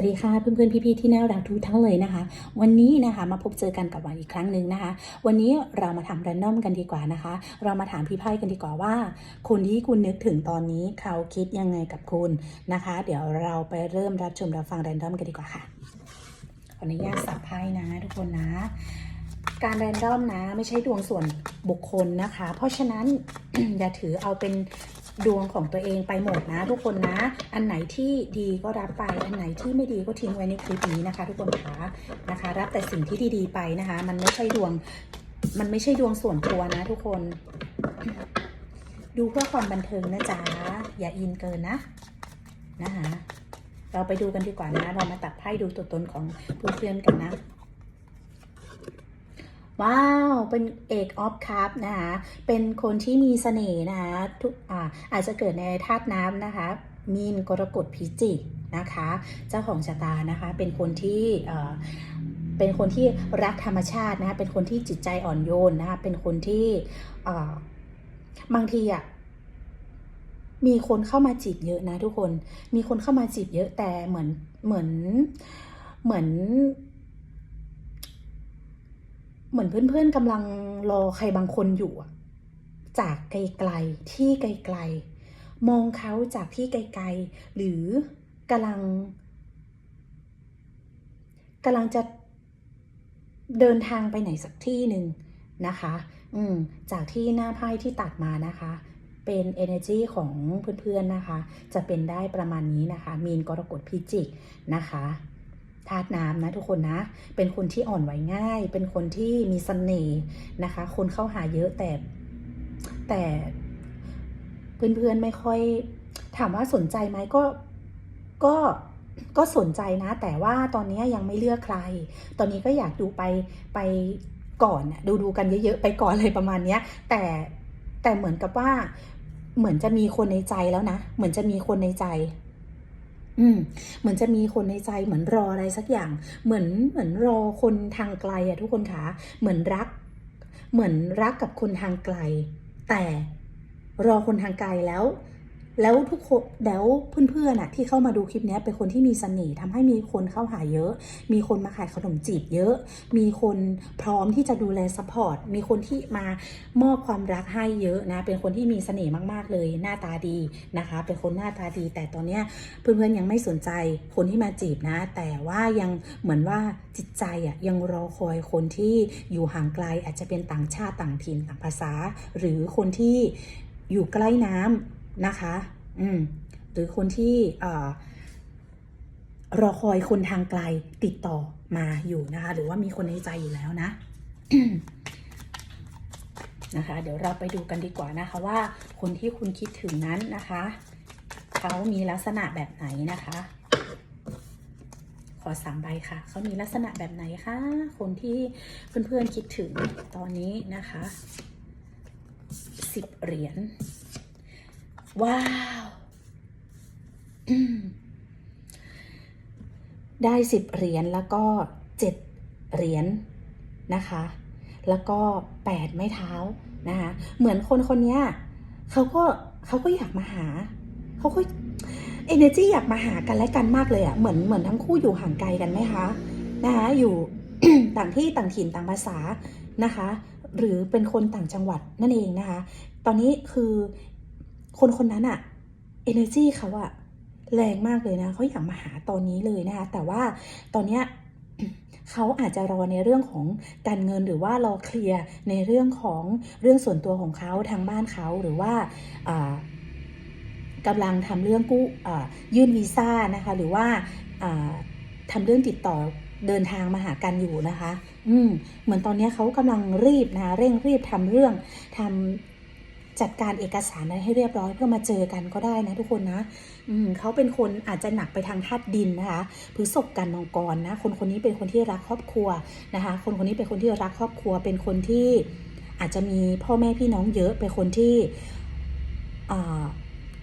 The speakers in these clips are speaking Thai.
สวัสดีค่ะเพื่อนๆพี่ๆที่น่ารักทุกทั้งเลยนะคะ วันนี้นะคะมาพบเจอกันกับวันอีกครั้งหนึ่งนะคะ วันนี้เรามาทำแรนดอมกันดีกว่านะคะ เรามาถามพี่ไพ่กันดีกว่าว่า คนที่คุณนึกถึงตอนนี้เขาคิดยังไงกับคุณนะคะ เดี๋ยวเราไปเริ่มรับชมรับฟังแรนดอมกันดีกว่าค่ะขออนุญาตสับไพ่นะทุกคนนะ การแรนดอมนะไม่ใช่ดวงส่วนบุคคลนะคะ เพราะฉะนั้นอย่าถือเอาเป็น ดวงของตัวเองไปหมดนะ ทุกคนนะ อันไหนที่ดีก็รับไป อันไหนที่ไม่ดีก็ทิ้งไว้ในคลิปนี้นะคะ ทุกคนคะนะคะ รับแต่สิ่งที่ดีๆไปนะคะ มันไม่ใช่ดวง มันไม่ใช่ดวงส่วนตัวนะ ทุกคน ดูเพื่อความบันเทิงนะจ๊ะ อย่าอินเกินนะ นะคะเราไปดูกันดีกว่านะ เรามาตัดไพ่ดูตัวตนของผู้เพื่อนกันนะ ว้าว เป็นเอกออฟคัพนะคะ เป็นคนที่มีเสน่ห์นะคะทุกอ่าอาจจะเกิดในธาตุน้ำนะคะ มีนกรกฎพิจิกนะคะ เจ้าของชะตานะคะ เป็นคนที่เอ่อเป็นคนที่รักธรรมชาตินะคะ เป็นคนที่จิตใจอ่อนโยนนะคะ เป็นคนที่บางทีอะมีคนเข้ามาจีบเยอะนะทุกคน มีคนเข้ามาจีบเยอะแต่เหมือนเหมือนเหมือน เหมือนเพื่อนๆกำลังรอใครบางคนอยู่ จากไกลๆที่ไกลๆ มองเขาจากที่ไกลๆ หรือกำลังกำลังจะเดินทางไปไหนสักที่หนึ่งนะคะ อืม จากที่หน้าไพ่ที่ตัดมานะคะ เป็น energy ของเพื่อนๆนะคะ จะเป็นได้ประมาณนี้นะคะ มีนกรกฎพิจิกนะคะ ธาตุน้ำนะทุกคนนะ เป็นคนที่อ่อนไหวง่าย เป็นคนที่มีเสน่ห์นะคะ คนเข้าหาเยอะแต่แต่เพื่อนๆไม่ค่อย ถามว่าสนใจไหมก็ก็ก็สนใจนะ แต่ว่าตอนนี้ยังไม่เลือกใคร ตอนนี้ก็อยากดูไปไปก่อนน่ะดูดูกันเยอะๆไปก่อนเลยประมาณเนี้ย แต่แต่เหมือนกับว่าเหมือนจะมีคนในใจแล้วนะ เหมือนจะมีคนในใจ อืมเหมือนจะมีคนในใจเหมือนรออะไรสักอย่าง เหมือนเหมือนรอคนทางไกลอะทุกคนคะเหมือนรัก เหมือนรักกับคนทางไกล แต่รอคนทางไกลแล้ว แล้วทุกคนแล้วเพื่อนๆอะที่เข้ามาดูคลิปนี้เป็นคนที่มีเสน่ห์ทำให้มีคนเข้าหาเยอะ มีคนมาขายขนมจีบเยอะ มีคนพร้อมที่จะดูแลซัพพอร์ต มีคนที่มามอบความรักให้เยอะนะ เป็นคนที่มีเสน่ห์มากๆเลย หน้าตาดีนะคะ เป็นคนหน้าตาดี แต่ตอนเนี้ยเพื่อนๆยังไม่สนใจคนที่มาจีบนะ แต่ว่ายังเหมือนว่าจิตใจอะยังรอคอยคนที่อยู่ห่างไกลอาจจะเป็นต่างชาติต่างถิ่นต่างภาษา หรือคนที่อยู่ใกล้น้ำ นะคะ อืม หรือคนที่รอคอยคนทางไกลติดต่อมาอยู่นะคะ หรือว่ามีคนในใจอยู่แล้วนะนะคะ เดี๋ยวเราไปดูกันดีกว่านะคะว่าคนที่คุณคิดถึงนั้นนะคะ เขามีลักษณะแบบไหนนะคะ ขอสามใบค่ะ เขามีลักษณะแบบไหนคะ คนที่เพื่อนๆคิดถึงตอนนี้นะคะสิบเหรียญ ว้าว ได้สิบเหรียญแล้วก็เจ็ดเหรียญนะคะ แล้วก็แปดไม้เท้านะคะ เหมือนคนคนนี้เขาก็เขาก็อยากมาหา เขาก็ energy อยากมาหากันและกันมากเลยอะ่ะ เหมือนเหมือนทั้งคู่อยู่ห่างไกลกันไหมคะนะคะอยู่ต่างที่ต่างถิ่นต่างภาษานะคะ หรือเป็นคนต่างจังหวัดนั่นเองนะคะ ตอนนี้คือ คนคนนั้นอะ energy เขาอะแรงมากเลยนะเขาอยากมาหาตอนนี้เลยนะคะแต่ว่าตอนเนี้ยเขาอาจจะรอในเรื่องของการเงินหรือว่ารอเคลียร์ในเรื่องของเรื่องส่วนตัวของเขาทางบ้านเขาหรือว่าอ่ากำลังทำเรื่องกู้อ่ายื่นวีซ่านะคะหรือว่าอ่าทำเรื่องติดต่อเดินทางมาหากันอยู่นะคะ อืม เหมือนตอนนี้เขากำลังรีบนะะเร่งรีบทำเรื่องทำ จัดการเอกสารอะไรให้เรียบร้อยเพื่อมาเจอกันก็ได้นะทุกคนนะอืมเขาเป็นคนอาจจะหนักไปทางธาตุดินนะคะพฤษภกันมังกรนะ คนคนนี้เป็นคนที่รักครอบครัวนะคะ คนคนนี้เป็นคนที่รักครอบครัว เป็นคนที่อาจจะมีพ่อแม่พี่น้องเยอะ เป็นคนที่อ่า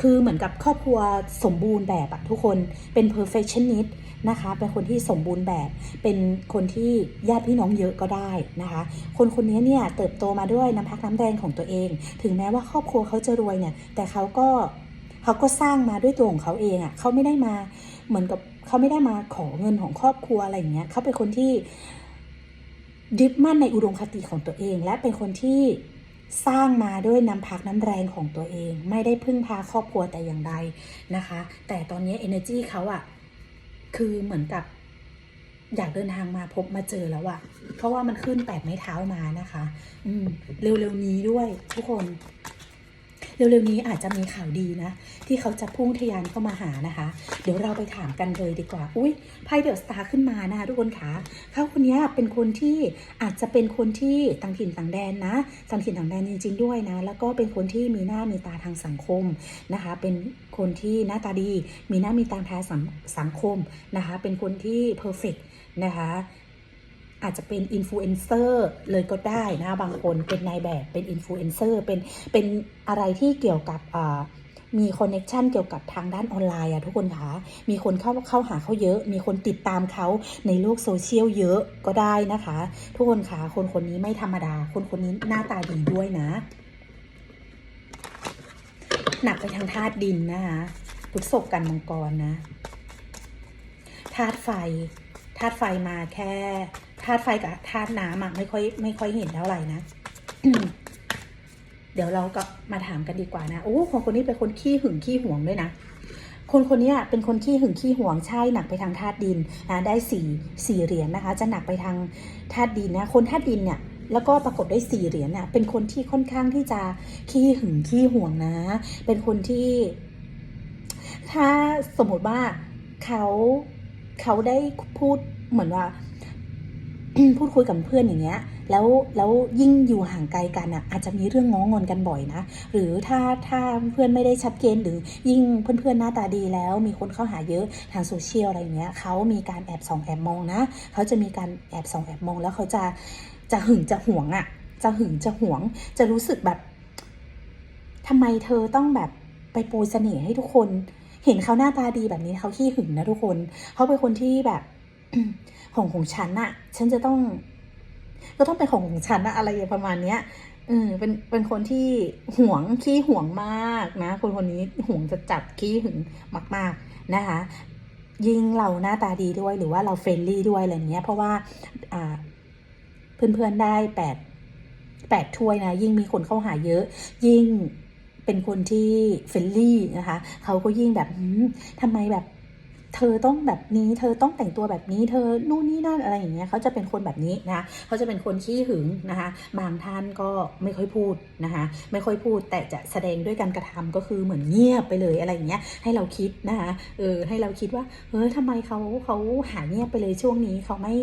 คือเหมือนกับครอบครัวสมบูรณ์แบบอะทุกคนเป็น perfectionist นะคะ เป็นคนที่สมบูรณ์แบบ เป็นคนที่ญาติพี่น้องเยอะก็ได้นะคะ คนคนนี้เนี่ยเติบโตมาด้วยน้ำพักน้ำแรงของตัวเอง ถึงแม้ว่าครอบครัวเขาจะรวยเนี่ยแต่เขาก็เขาก็สร้างมาด้วยตัวของเขาเองอะ่ะเขาไม่ได้มาเหมือนกับเขาไม่ได้มาขอเงินของครอบครัวอะไรอย่างเงี้ยเขาเป็นคนที่ยึดมั่นในอุดมคติของตัวเอง และเป็นคนที่สร้างมาด้วยน้ำพักน้ำแรงของตัวเอง ไม่ได้พึ่งพาครอบครัวแต่อย่างใดนะคะ แต่ตอนนี้ energy เขาอะ คือเหมือนกับ อยากเดินทางมาพบมาเจอแล้วอะเพราะว่ามันขึ้นแปดไม้เท้ามานะคะ อืม เร็วๆนี้ด้วยทุกคน เร็วๆนี้อาจจะมีข่าวดีนะ ที่เขาจะพุ่งทะยานเข้ามาหานะคะ เดี๋ยวเราไปถามกันเลยดีกว่า อุ้ยไพ่เดอะสตาร์ขึ้นมานะคะทุกคนคะเขาคนนี้เป็นคนที่อาจจะเป็นคนที่ต่างถิ่นต่างแดนนะต่างถิ่นต่างแดนจริง ๆ ด้วยนะ แล้วก็เป็นคนที่มีหน้ามีตาทางสังคมนะคะ เป็นคนที่หน้าตาดี มีหน้ามีตาทางสังสังคมนะคะ เป็นคนที่เพอร์เฟกนะคะ อาจจะเป็นอินฟลูเอนเซอร์เลยก็ได้นะ บางคนเป็นนายแบบเป็นอินฟลูเอนเซอร์เป็นเป็นอะไรที่เกี่ยวกับมีคอนเน็ชันเกี่ยวกับทางด้านออนไลน์อะทุกคนคะมีคนเข้าเข้าหาเขาเยอะ มีคนติดตามเขาในโลกโซเชียลเยอะก็ได้นะคะ ทุกคนคะคนคนนี้ไม่ธรรมดา คนคนนี้หน้าตาดีด้วยนะ หนักไปทางธาตุดินนะคะพุทธศกกันมังกรนะธาตุไฟธาตุไฟมาแค่ ธาตุไฟกับธาตุน้ำอะไม่ค่อยไม่ค่อยเห็นเท่าไหร่นะ เดี๋ยวเราก็มาถามกันดีกว่านะโอ้คนคนนี้เป็นคนขี้หึงขี้หวงด้วยนะคนคนนี้เป็นคนขี้หึงขี้หวงใช่หนักไปทางธาตุดินนะได้สี่สี่เหรียญนะคะ จะหนักไปทางธาตุดินนะคนธาตุดินเนี่ยแล้วก็ปรากฏได้สี่เหรียญเนี่ยเป็นคนที่ค่อนข้างที่จะขี้หึงขี้หวงนะ เป็นคนที่ ถ้าสมมติว่าเขาเขาได้พูดเหมือนว่า พูดคุยกับเพื่อนอย่างเงี้ยแล้วแล้วยิ่งอยู่ห่างไกลกันอะอาจจะมีเรื่องง้องอนกันบ่อยนะ หรือถ้าถ้าเพื่อนไม่ได้ชัดเจนหรือยิ่งเพื่อนๆหน้าตาดีแล้ว มีคนเข้าหาเยอะทางโซเชียลอะไรเงี้ยเขามีการแอบส่องแอบมองนะเขาจะมีการแอบส่องแอบมอง แล้วเขาจะจะหึงจะหวงอะ จะหึงจะหวง จะรู้สึกแบบทำไมเธอต้องแบบไปโปรยเสน่ห์ให้ทุกคน เห็นเขาหน้าตาดีแบบนี้เขาขี้หึงนะทุกคนเขาเป็นคนที่แบบ ของของฉันอะฉันจะต้อง ก็ต้องเป็นของของฉันนะอะไรประมาณเนี้ยเออเป็นเป็นคนที่หวงขี้หวงมากนะ คนคนนี้หวงจะจัดขี้หึงมาก ๆนะคะ ยิ่งเราหน้าตาดีด้วยหรือว่าเราเฟรนลี่ด้วยอะไรเงี้ย เพราะว่าอ่าเพื่อนๆได้แปดแปดถ้วยนะ ยิ่งมีคนเข้าหาเยอะ ยิ่งเป็นคนที่เฟรนลี่นะคะ เขาก็ยิ่งแบบทำไมแบบ เธอต้องแบบนี้ เธอต้องแต่งตัวแบบนี้ เธอนู่นนี่นั่นอะไรอย่างเงี้ยเขาจะเป็นคนแบบนี้นะเขาจะเป็นคนขี้หึงนะคะ บางท่านก็ไม่ค่อยพูดนะคะไม่ค่อยพูดแต่จะแสดงด้วยการกระทำก็คือเหมือนเงียบไปเลยอะไรอย่างเงี้ยให้เราคิดนะคะเออให้เราคิดว่าเออทำไมเขาเขาหายเงียบไปเลยช่วงนี้เขาไม่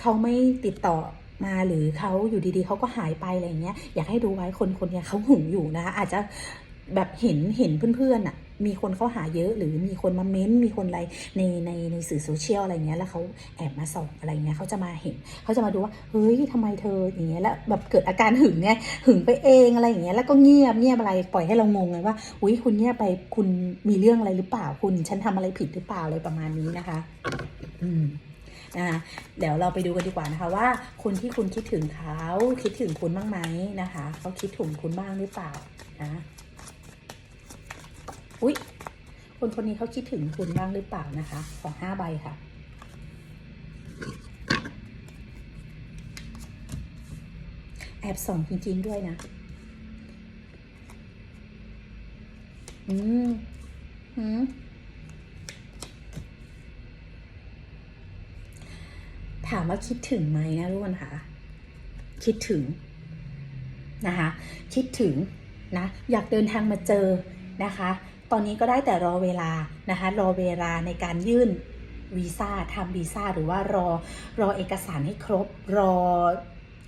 เขาไม่ติดต่อมาหรือเขาอยู่ดีๆเขาก็หายไปอะไรอย่างเงี้ยอยากให้ดูไว้คนคนเนี้ยเขาหึงอยู่นะคะอาจจะแบบเห็นเห็นเพื่อนๆอะ มีคนเขาหาเยอะ หรือมีคนมาเม้นต์มีคนอะไรในในในสื่อโซเชียลอะไรเงี้ยแล้วเขาแอบมาส่องอะไรเงี้ยเขาจะมาเห็นเขาจะมาดูว่าเฮ้ยทำไมเธออย่างเงี้ยแล้วแบบเกิดอาการหึงเนี่ยหึงไปเองอะไรอย่างเงี้ยแล้วก็เงียบเงียบอะไรปล่อยให้เรางงไงว่าอุ้ยคุณเงียบไปคุณมีเรื่องอะไรหรือเปล่าคุณฉันทำอะไรผิดหรือเปล่าอะไรประมาณนี้นะคะ อืมนะคะเดี๋ยวเราไปดูกันดีกว่านะคะว่าคนที่คุณคิดถึงเขาคิดถึงคุณบ้างไหมนะคะเขาคิดถึงคุณบ้างหรือเปล่านะ อุ๊ย คนคนนี้เขาคิดถึงคุณบ้างหรือเปล่านะคะ ของห้าใบค่ะ แอบส่องจริง ๆ ด้วยนะ อืมอืมถามว่าคิดถึงไหมนะทุกคนคะคิดถึงนะคะ คิดถึงนะ อยากเดินทางมาเจอนะคะ ตอนนี้ก็ได้แต่รอเวลานะคะรอเวลาในการยื่นวีซ่าทำวีซ่าหรือว่ารอรอเอกสารให้ครบรอ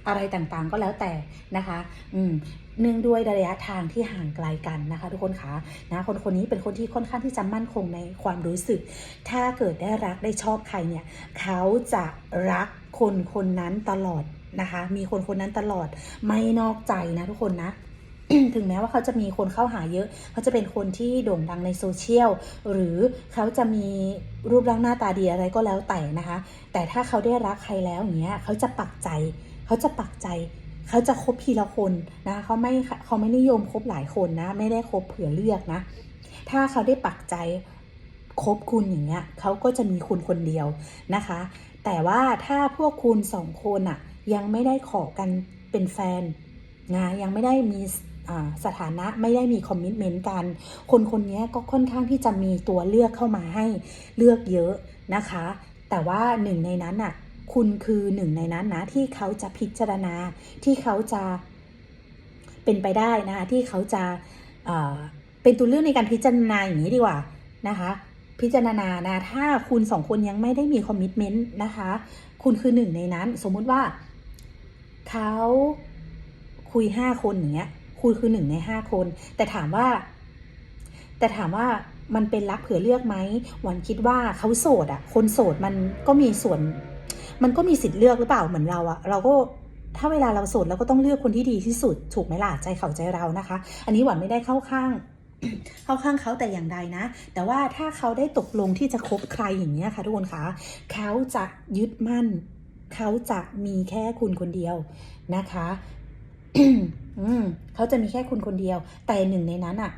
อะไรต่างๆก็แล้วแต่นะคะ อืมเนื่องด้วยระยะทางที่ห่างไกลกันนะคะ ทุกคนคะนะคนคนนี้เป็นคนที่ค่อนข้างที่จะมั่นคงในความรู้สึก ถ้าเกิดได้รักได้ชอบใครเนี่ย เขาจะรักคนคนนั้นตลอดนะคะ มีคนคนนั้นตลอดไม่นอกใจนะทุกคนนะ ถึงแม้ว่าเขาจะมีคนเข้าหาเยอะ เขาจะเป็นคนที่โด่งดังในโซเชียล หรือเขาจะมีรูปร่างหน้าตาดีอะไรก็แล้วแต่นะคะ แต่ถ้าเขาได้รักใครแล้วอย่างเงี้ย เขาจะปักใจ เขาจะปักใจ เขาจะคบทีละคนนะเขาไม่เขาไม่นิยมคบหลายคนนะ ไม่ได้คบเผื่อเลือกนะ ถ้าเขาได้ปักใจคบคุณอย่างเงี้ยเขาก็จะมีคุณคนเดียวนะคะ แต่ว่าถ้าพวกคุณสองคนอะยังไม่ได้ขอกันเป็นแฟนนะยังไม่ได้มี สถานะไม่ได้มีคอมมิชเมนต์กัน คนคนนี้ก็ค่อนข้างที่จะมีตัวเลือกเข้ามาให้เลือกเยอะนะคะ แต่ว่าหนึ่งในนั้นน่ะคุณคือหนึ่งในนั้นนะที่เขาจะพิจารณาที่เขาจะเป็นไปได้นะคะที่เขาจะเเป็นตัวเลือกในการพิจารณาอย่างนี้ดีกว่านะคะพิจารณานะถ้าคุณสองคนยังไม่ได้มีคอมมิชเมนต์นะคะ คุณคือหนึ่งในนั้น สมมุติว่าเขาคุยห้าคนอย่างเงี้ย คุณคือหนึ่งในห้าคน แต่ถามว่า แต่ถามว่ามันเป็นรักเผื่อเลือกไหมหวันคิดว่าเขาโสดอะคนโสดมันก็มีส่วน มันก็มีสิทธิ์เลือกหรือเปล่าเหมือนเราอะเราก็ถ้าเวลาเราโสดเราก็ต้องเลือกคนที่ดีที่สุด ถูกไหมล่ะใจเขาใจเรานะคะ อันนี้หวันไม่ได้เข้าข้าง เข้าข้างเขาแต่อย่างใดนะ แต่ว่าถ้าเขาได้ตกลงที่จะคบใครอย่างนี้ยค่ะทุกคนคะเขาจะยึดมั่น เขาจะมีแค่คุณคนเดียวนะคะ อืมเขาจะมีแค่คุณคนเดียว แต่หนึ่งในนั้นอะ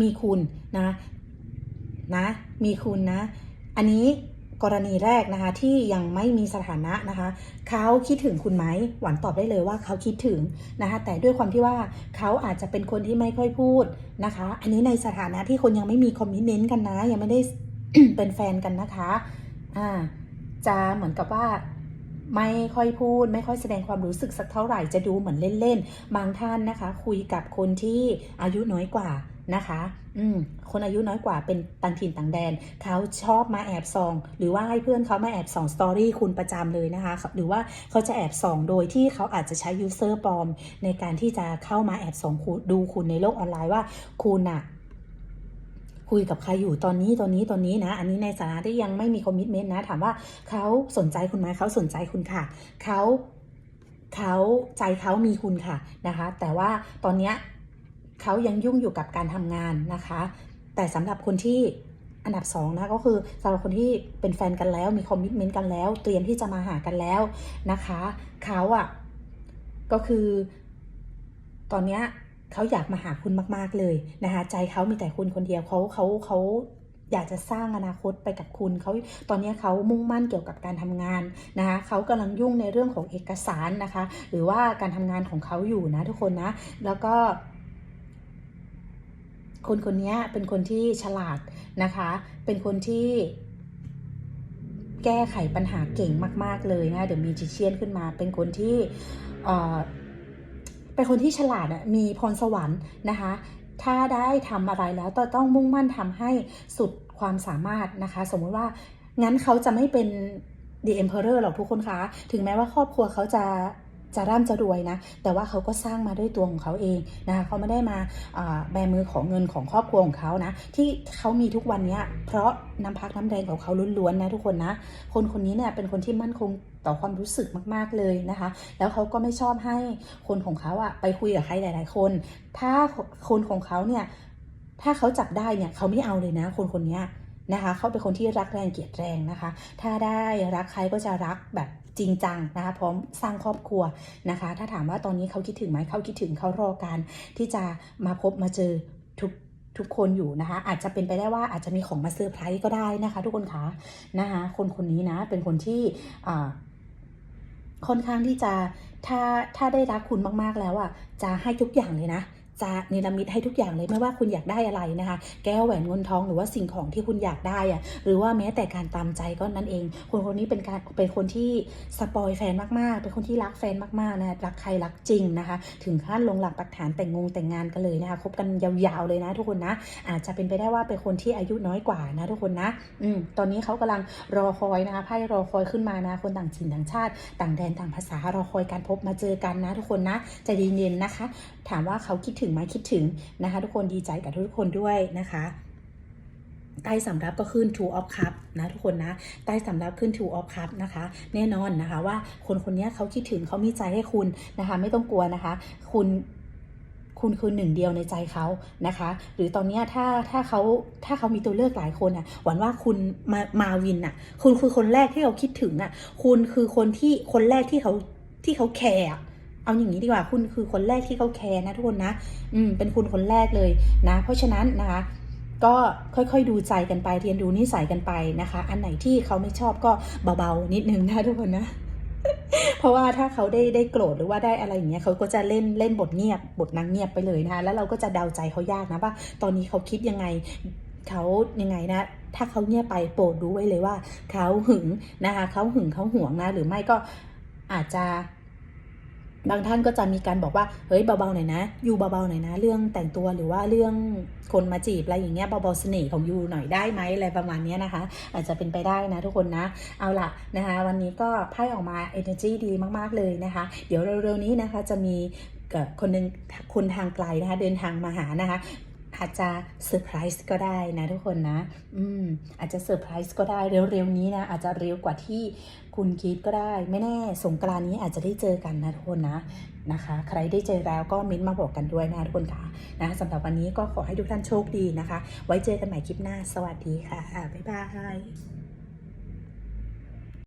มีคุณนะ นะ มีคุณนะ อันนี้กรณีแรกนะคะที่ยังไม่มีสถานะนะคะเขาคิดถึงคุณไหมหวานตอบได้เลยว่าเขาคิดถึงนะคะแต่ด้วยความที่ว่าเขาอาจจะเป็นคนที่ไม่ค่อยพูดนะคะ อันนี้ในสถานะที่คนยังไม่มีคอมมิชเมนต์กันนะ ยังไม่ได้เป็นแฟนกันนะคะอ่าจะเหมือนกับว่า ไม่ค่อยพูด ไม่ค่อยแสดงความรู้สึกสักเท่าไหร่จะดูเหมือนเล่นๆ บางท่านนะคะ คุยกับคนที่อายุน้อยกว่านะคะ อืม คนอายุน้อยกว่าเป็นต่างถิ่นต่างแดน เขาชอบมาแอบส่อง หรือว่าให้เพื่อนเขามาแอบส่องสตอรี่คุณประจำเลยนะคะ หรือว่าเขาจะแอบส่องโดยที่เขาอาจจะใช้ยูเซอร์ปลอม ในการที่จะเข้ามาแอบส่องดูคุณในโลกออนไลน์ว่าคุณอะ คุยกับใครอยู่ตอนนี้ตอนนี้ตอนนี้นะ อันนี้ในสถานะที่ยังไม่มีคอมมิชเมนต์นะ ถามว่าเขาสนใจคุณไหมเขาสนใจคุณค่ะเขาเขาใจเขามีคุณค่ะนะคะ แต่ว่าตอนเนี้ยเขายังยุ่งอยู่กับการทำงานนะคะ แต่สำหรับคนที่อันดับสองนะก็คือสำหรับคนที่เป็นแฟนกันแล้วมีคอมมิชเมนต์กันแล้ว เตรียมที่จะมาหากันแล้วนะคะเขาอะก็คือตอนเนี้ย เขาอยากมาหาคุณมากๆเลยนะคะใจเขามีแต่คุณคนเดียวเขาเขาเขาอยากจะสร้างอนาคตไปกับคุณเขาตอนนี้เขามุ่งมั่นเกี่ยวกับการทำงานนะคะเขากำลังยุ่งในเรื่องของเอกสารนะคะ หรือว่าการทำงานของเขาอยู่นะทุกคนนะ แล้วก็ คนคนนี้เป็นคนที่ฉลาดนะคะ เป็นคนที่แก้ไขปัญหาเก่งมาก ๆ เลยนะเดี๋ยวมีจิเชียนขึ้นมา เป็นคนที่ เป็นคนที่ฉลาดอะมีพรสวรรค์นะคะ ถ้าได้ทำอะไรแล้วต้องต้องมุ่งมั่นทำให้สุดความสามารถนะคะ สมมุติว่างั้นเขาจะไม่เป็น The Emperor หรอกทุกคนคะ ถึงแม้ว่าครอบครัวเขาจะจะร่ำจะรวยนะ แต่ว่าเขาก็สร้างมาด้วยตัวของเขาเองนะคะเขาไม่ได้มาแบมือของเงินของครอบครัวของเขานะ ที่เขามีทุกวันนี้เพราะน้ำพักน้ำแรงของเขาล้วนๆนะทุกคนนะ คนคนนี้เนี่ยเป็นคนที่มั่นคง ต่อความรู้สึกมาก ๆ เลยนะคะ แล้วเขาก็ไม่ชอบให้คนของเขาอะไปคุยกับใครหลาย ๆ คน ถ้าคนของเขาเนี่ย ถ้าเขาจับได้เนี่ยเขาไม่เอาเลยนะ คนคนนี้นะคะเขาเป็นคนที่รักแรงเกลียดแรงนะคะ ถ้าได้รักใครก็จะรักแบบจริงจังนะคะพร้อมสร้างครอบครัวนะคะ ถ้าถามว่าตอนนี้เขาคิดถึงไหมเขาคิดถึงเขารอการที่จะมาพบมาเจอทุกทุกคนอยู่นะคะ อาจจะเป็นไปได้ว่าอาจจะมีของมาเซอร์ไพรส์ก็ได้นะคะ ทุกคนคะนะคะคนคนนี้นะเป็นคนที่อ่า ค่อนข้างที่จะถ้าถ้าได้รักคุณมากๆแล้วอะจะให้ทุกอย่างเลยนะ จะเนรมิตให้ทุกอย่างเลยไม่ว่าคุณอยากได้อะไรนะคะ แก้วแหวนเงินทองหรือว่าสิ่งของที่คุณอยากได้อะหรือว่าแม้แต่การตามใจก็นั่นเอง คนคนนี้เป็นการเป็นคนที่สปอยแฟนมากๆ เป็นคนที่รักแฟนมากๆนะรักใครรักจริงนะคะ ถึงขั้นลงหลักปักฐานแต่งงงแต่งงานกันเลยนะคะคบกันยาวๆเลยนะทุกคนนะอาจจะเป็นไปได้ว่าเป็นคนที่อายุน้อยกว่านะทุกคนนะอืมตอนนี้เขากำลังรอคอยนะคะไพ่รอคอยขึ้นมานะคนต่างถิ่นต่างชาติ ต่างแดนต่างภาษารอคอยการพบมาเจอกันนะทุกคนนะใจเย็นๆนะคะ ถามว่าเขาคิดถึงไหมคิดถึงนะคะ ทุกคนดีใจกับทุกคนด้วยนะคะใต้สำรับก็ขึ้น two of cup นะทุกคนนะใต้สำรับขึ้น two of cup นะคะ แน่นอนนะคะว่าคนคนนี้เขาคิดถึงเขามีใจให้คุณนะคะ ไม่ต้องกลัวนะคะ คุณคุณคือหนึ่งเดียวในใจเขานะคะ หรือตอนนี้ถ้าถ้าเขาถ้าเขามีตัวเลือกหลายคนอะหวังว่าคุณมามาวินอะ คุณคือคนแรกที่เขาคิดถึงอะ คุณคือคนที่คนแรกที่เขาที่เขาแคร์ เอาอย่างนี้ดีกว่าคุณคือคนแรกที่เขาแคร์นะทุกคนนะ อืมเป็นคุณคนแรกเลยนะ เพราะฉะนั้นนะคะก็ค่อยๆดูใจกันไปเรียนรู้นิสัยกันไปนะคะ อันไหนที่เขาไม่ชอบก็เบาๆนิดนึงนะทุกคนนะ เพราะว่าถ้าเขาได้ได้โกรธหรือว่าได้อะไรอย่างเงี้ยเขาก็จะเล่นเล่นบทเงียบ บทนางเงียบไปเลยนะคะแล้วเราก็จะเดาใจเขายากนะว่าตอนนี้เขาคิดยังไงเขายังไงนะ ถ้าเขาเงียบไปโปรดรู้ไว้เลยว่าเขาหึงนะคะเขาหึงเขาหวงนะ หรือไม่ก็อาจจะ บางท่านก็จะมีการบอกว่า เฮ้ยเบาๆหน่อยนะยูเบาๆหน่อยนะ เรื่องแต่งตัวหรือว่าเรื่องคนมาจีบอะไรอย่างเงี้ยเบาๆเสน่ห์ของยูหน่อยได้ไหมอะไรประมาณนี้นะคะ อาจจะเป็นไปได้นะทุกคนนะ เอาล่ะนะคะ วันนี้ก็ไพ่ออกมา energy ดีมากๆเลยนะคะ เดี๋ยวเร็วๆนี้นะคะจะมีเอ่อคนหนึ่งคนทางไกลนะคะ เดินทางมาหานะคะ อาจจะเซอร์ไพรส์ก็ได้นะทุกคนนะ อืม อาจจะเซอร์ไพรส์ก็ได้เร็วๆนี้นะ อาจจะเร็วกว่าที่คุณคิดก็ได้ ไม่แน่สงกรานนี้อาจจะได้เจอกันนะทุกคนนะนะคะ ใครได้เจอแล้วก็มิ้นต์มาบอกกันด้วยนะทุกคนค่ะนะสำหรับวันนี้ก็ขอให้ทุกท่านโชคดีนะคะ ไว้เจอกันใหม่คลิปหน้า สวัสดีค่ะ บ๊ายบาย